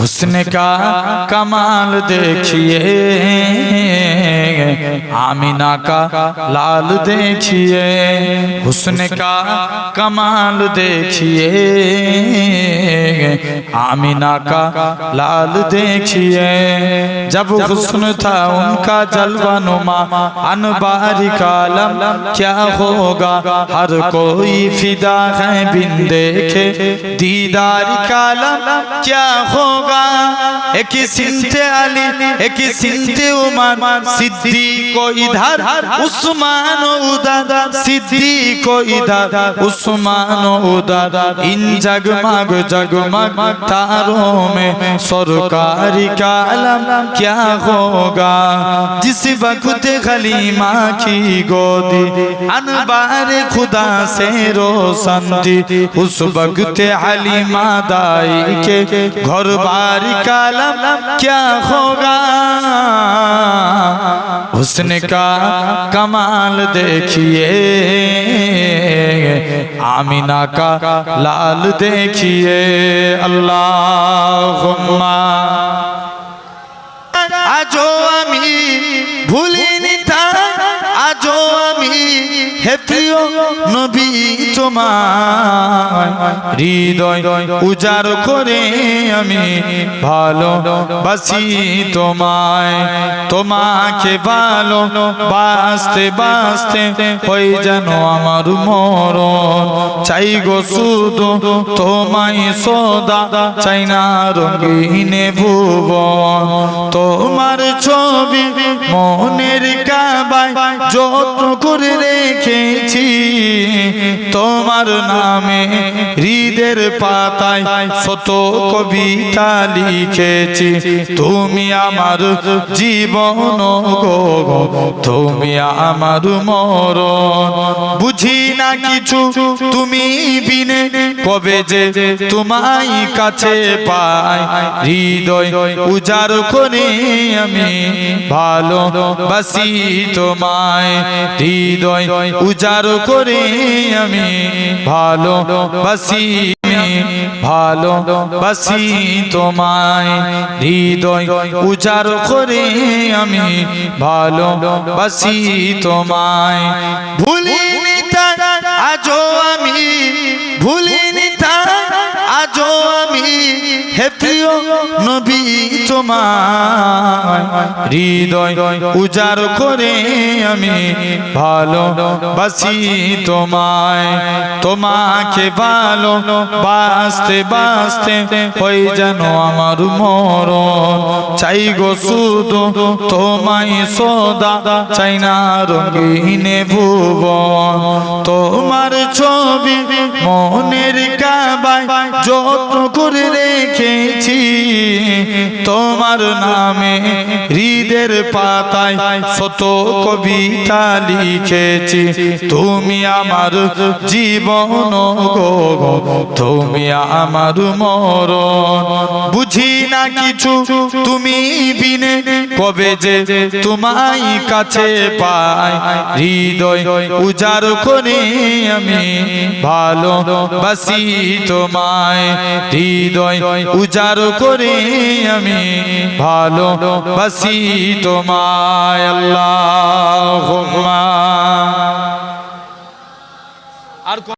उसने कहा कमाल देखिए। आमिना का लाल देखिए हुस्न का कमाल देखिए आमिना का लाल देखिए जब हुस्न था उनका जलवा नुमा अनबारी कालम क्या होगा हर कोई फिदा है बिन देखे दीदार कालम क्या होगा एक सिंते अली एक सिंते उमर सिद्दीक को इधर, उस्मान उधर, सिद्दीक को इधर, उस्मान उधर। इन जगमग जगमग तारों में सरकारी का अलम क्या होगा? जिस वक्त खलीमा की गोदी अनबार खुदा से रोशन थी उस वक्त हलीमा दाई के घर बारी कालम क्या होगा? हुस्न का कमाल देखिए आमिना का लाल देखिए अल्लाह হে প্রিয় নবী তোমার হৃদয় উজার করে আমি ভালো বাসি তোমায়। তোমাকে ভালো বাসতে বাসতে হয়ে যেন আমার মরণ। চাই গো শুধু তোমায় সদা, চাই না রঙিনে ভুবন। তোমার ছবি মনের কাবায় যত্ন করে রেখেছি। তোমার নামে হৃদের পাতায় শত কবিতা লিখেছি। তুমি আমার জীবন গো, তুমি আমার মরণ। বুঝি না কিছু তুমি বিনে, কবে যে তোমায় কাছে পাই। হৃদয় উজাড় করে আমি ভালো বাসি তোমায় হৃদয় উজাড় করে আমি। ভালো বাসি ভালো বাসি তোমায় হৃদয় উজাড় করে আমি। ভালো বাসি তোমায়। ভুলিনি তাই আজও আমি, ভুলিনি তাই আজও আমি। হে প্রিয় তোমায় হৃদয় উজাড় করে আমি ভালো বাসি তোমায়। তোমাকে ভালো বাসতে বাসতে হয়ে যেন আমার মরণ। চাই গো শুধু তোমায় সদা, চাই না রঙিনে ভুবন। তোমার ছবি মনের কাবায় যত্ন করে রেখেছি। তোমার নামে হৃদের পাতায় শত কবিতা লিখেছি। তুমি আমার জীবন গো, তুমি আমার মরণ। বুঝি না কিছু তুমি বিনে কবে যে তোমায় কাছে পাই, হৃদয় উজার করে আমি ভালো বাসি তোমায়। হৃদয় উজার করে আমি ভালো বাসি তোমায়। আল্লাহ